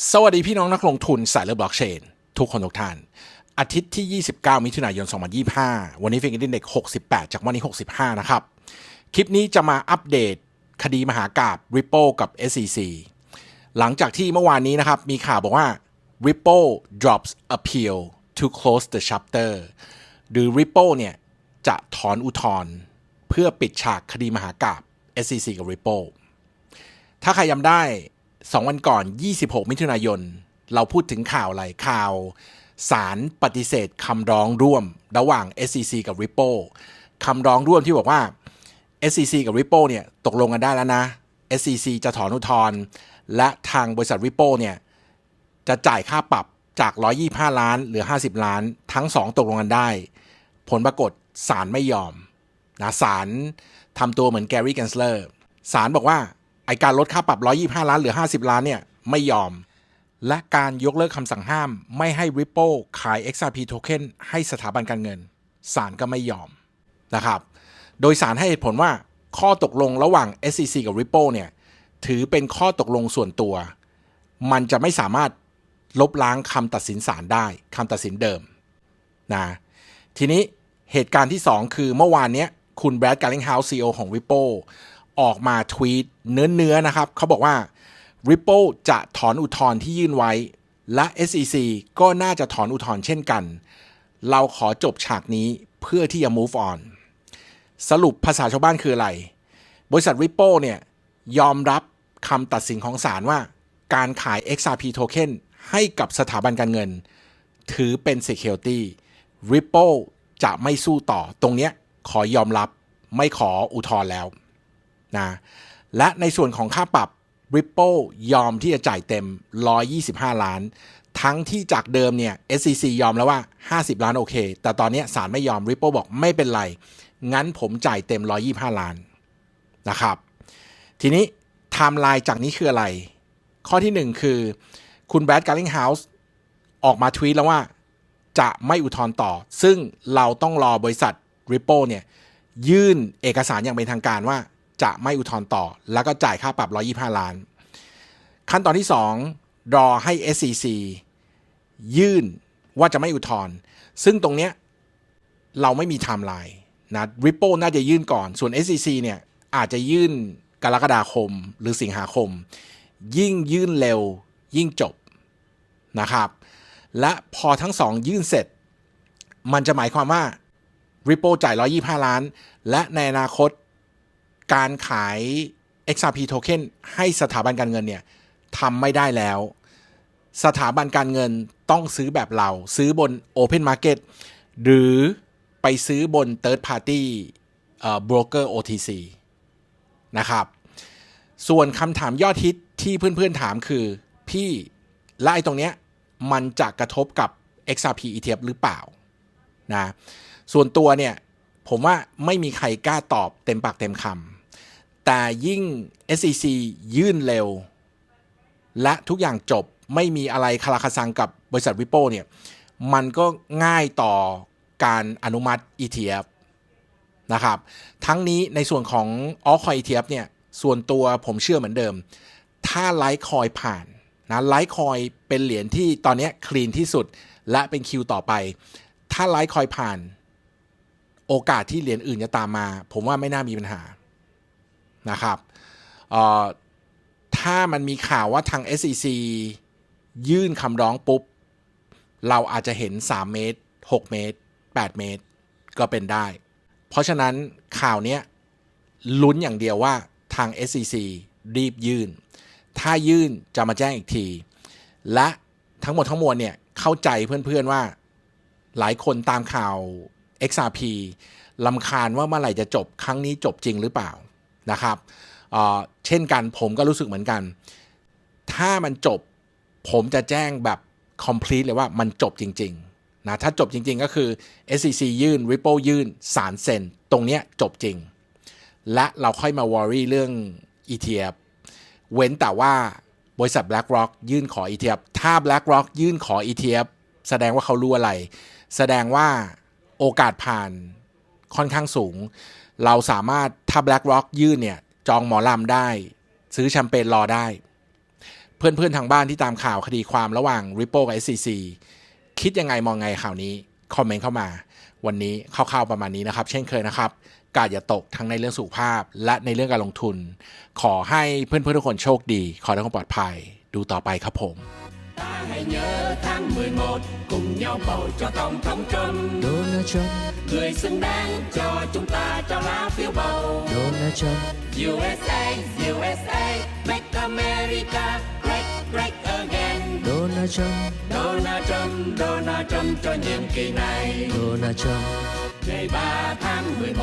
สวัสดีพี่น้องนักลงทุนสายเลือบล็อกเชน ทุกคนทุกท่าน อาทิตย์ที่ 29 มิถุนายน 2025 วันนี้เฟงอินเด็ก68 จากวันนี้ 65 นะครับ คลิปนี้จะมาอัปเดตคดีมหากาบ Ripple กับ SEC หลังจากที่เมื่อวานนี้นะครับ มีข่าวบอกว่า Ripple drops appeal to close the chapter หรือ Ripple เนี่ย จะถอนอุทธรณ์เพื่อปิดฉากคดีมหากาบ SEC กับ Ripple ถ้าใครจำได้ 2วันก่อน 26 มิถุนายน เราพูดถึงข่าวอะไรข่าวสารปฏิเสธคำร้องร่วม ระหว่าง SEC กับ Ripple คำร้องร่วมที่บอกว่า SEC กับ Ripple เนี่ยตกลงกันได้แล้วนะ SEC จะถอนอุทธรณ์และทางบริษัท Ripple เนี่ยจะจ่ายค่าปรับจาก 125 ล้านหลือ 50 ล้าน ทั้ง 2 ตกลงกันได้ ผลปรากฏศาลไม่ยอมนะศาลทำตัวเหมือนแกรี่แกนสเลอร์ศาลบอกว่า ไอการลดค่าปรับ 125 ล้านเหลือ 50 ล้านเนี่ยไม่ยอม และการยกเลิกคำสั่งห้ามไม่ให้ Ripple ขาย XRP Token ให้สถาบันการเงินศาลก็ไม่ยอมนะครับ โดยสารให้เหตุผลว่าข้อตกลงระหว่าง SEC กับ Ripple เนี่ยถือเป็นข้อตกลงส่วนตัว มันจะไม่สามารถลบล้างคำตัดสินศาลได้คำตัดสินเดิมนะทีนี้เหตุการณ์ที่ 2 คือเมื่อวานเนี้ยคุณแบรดการ์ลิงเฮาส์ซีอของ Ripple ออกมาทวีตเนื้อเนื้อๆนะครับเขาบอกว่า Ripple จะถอนอุทธรณ์ที่ยื่นไว้ และ SEC ก็น่าจะถอนอุทธรณ์เช่นกัน เราขอจบฉากนี้เพื่อที่จะ move on สรุปภาษาชาวบ้านคืออะไร บริษัท Ripple เนี่ยยอมรับคำตัดสินของศาลว่า การขาย XRP Token ให้กับสถาบันการเงิน ถือเป็น Security Ripple จะไม่สู้ต่อตรงเนี้ยขอยอมรับไม่ขออุทธรณ์แล้ว นะและในส่วนของค่าปรับ Ripple ยอมที่จะจ่ายเต็ม 125 ล้าน ทั้งที่จากเดิมเนี่ย SEC ยอมแล้วว่า 50 ล้านโอเค แต่ตอนนี้ศาลไม่ยอม Ripple บอกไม่เป็นไร งั้นผมจ่ายเต็ม 125 ล้านนะครับ ทีนี้ไทม์ไลน์จากนี้คืออะไร ข้อที่ 1 คือ คุณแบดการ์ลิงเฮาส์ออกมาทวีตแล้วว่าจะไม่อุทธรณ์ต่อ ซึ่งเราต้องรอบริษัท Ripple เนี่ยยื่นเอกสารอย่างเป็นทางการว่า จะไม่อุทธรณ์ต่อ แล้วก็จ่ายค่าปรับ 125 ล้าน ขั้นตอนที่ 2 รอให้ SEC ยื่นว่าจะไม่อุทธรณ์ซึ่งตรงเนี้ยเราไม่มีไทม์ไลน์นะ Ripple น่าจะยื่นก่อน ส่วน SEC เนี่ยอาจจะยื่นกรกฎาคมหรือสิงหาคม ยิ่งยื่นเร็วยิ่งจบนะครับ และพอทั้งสองยื่นเสร็จ มันจะหมายความว่า Ripple จ่าย 125 ล้าน และในอนาคต การขาย XRP Token ให้สถาบันการเงินเนี่ยทำไม่ได้แล้ว สถาบันการเงินต้องซื้อแบบเรา ซื้อบน Open Market หรือไปซื้อบน Third Party เอ่อ Broker OTC นะครับ ส่วนคำถามยอดฮิตที่เพื่อนๆถามคือพี่และไอ้ตรงเนี้ยมันจะกระทบกับ XRP ETF หรือเปล่านะส่วนตัวเนี่ยผมว่าไม่มีใครกล้าตอบเต็มปากเต็มคำ แต่ยิ่ง SEC ยื่นเร็ว และทุกอย่างจบไม่มีอะไรคาราคาซังกับบริษัท Ripple เนี่ย มันก็ง่ายต่อการอนุมัติ ETF นะครับ ทั้งนี้ในส่วนของ a l c o i n ETF เนี่ย ส่วนตัวผมเชื่อเหมือนเดิม ถ้าไลท์คอยผ่านนะไลท์คอยเป็นเหรียญที่ตอนนี้คลีนที่สุดและเป็นคิวต่อไป ถ้าไลท์คอยผ่าน โอกาสที่เหรียญอื่นจะตามมา ผมว่าไม่น่ามีปัญหา นะครับถ้ามันมีข่าวว่าทาง SEC ยื่นคำร้องปุ๊บ เราอาจจะเห็น 3 เมตร 6 เมตร 8 เมตร ก็เป็นได้ เพราะฉะนั้นข่าวนี้ลุ้นอย่างเดียวว่าทาง SEC รีบยื่น ถ้ายื่นจะมาแจ้งอีกที และทั้งหมดทั้งมวลเนี่ย เข้าใจเพื่อนๆว่าหลายคนตามข่าว XRP ลำคาญว่าเมื่อไหร่จะจบครั้งนี้จบจริงหรือเปล่า นะครับเเช่นกันผมก็รู้สึกเหมือนกัน ถ้ามันจบผมจะแจ้งแบบ complete เลยว่ามันจบจริง ๆ นะ ถ้าจบจริง ๆ ก็คือ SEC ยื่น Ripple ยื่นสารเซ็น ตรงเนี้ยจบจริง และเราค่อยมาวอรี่เรื่อง ETF เว้นแต่ว่าบริษัท BlackRock ยื่นขอ ETF ถ้า BlackRock ยื่นขอ ETF แสดงว่าเขารู้อะไร แสดงว่าโอกาสผ่านค่อนข้างสูง เราสามารถถ้า BlackRock ยื่นเนี่ยจองหมอลำได้ ซื้อแชมเปญรอได้เเพื่อนๆทางบ้านที่ตามข่าวคดีความระหว่าง Ripple กับ SCC คิดยังไงมองไงข่าวนี้ คอมเมนต์เข้ามา วันนี้คร่าวๆประมาณนี้นะครับ เช่นเคยนะครับกาดอย่าตกทั้งในเรื่องสุขภาพ และในเรื่องการลงทุน ขอให้เพื่อนๆทุกคนโชคดี ขอให้ทุกคนปลอดภัย ดูต่อไปครับผม ta hãy nhớ tháng 11 cùng nhau bầu cho tổng thống Trump Donald Trump, người xứng đáng cho chúng ta trao lá phiếu bầu. Donald Trump, USA USA make America great great again. Donald Trump, Donald Trump Donald Trump cho nhiệm kỳ này. Donald Trump. ngày 3 tháng 11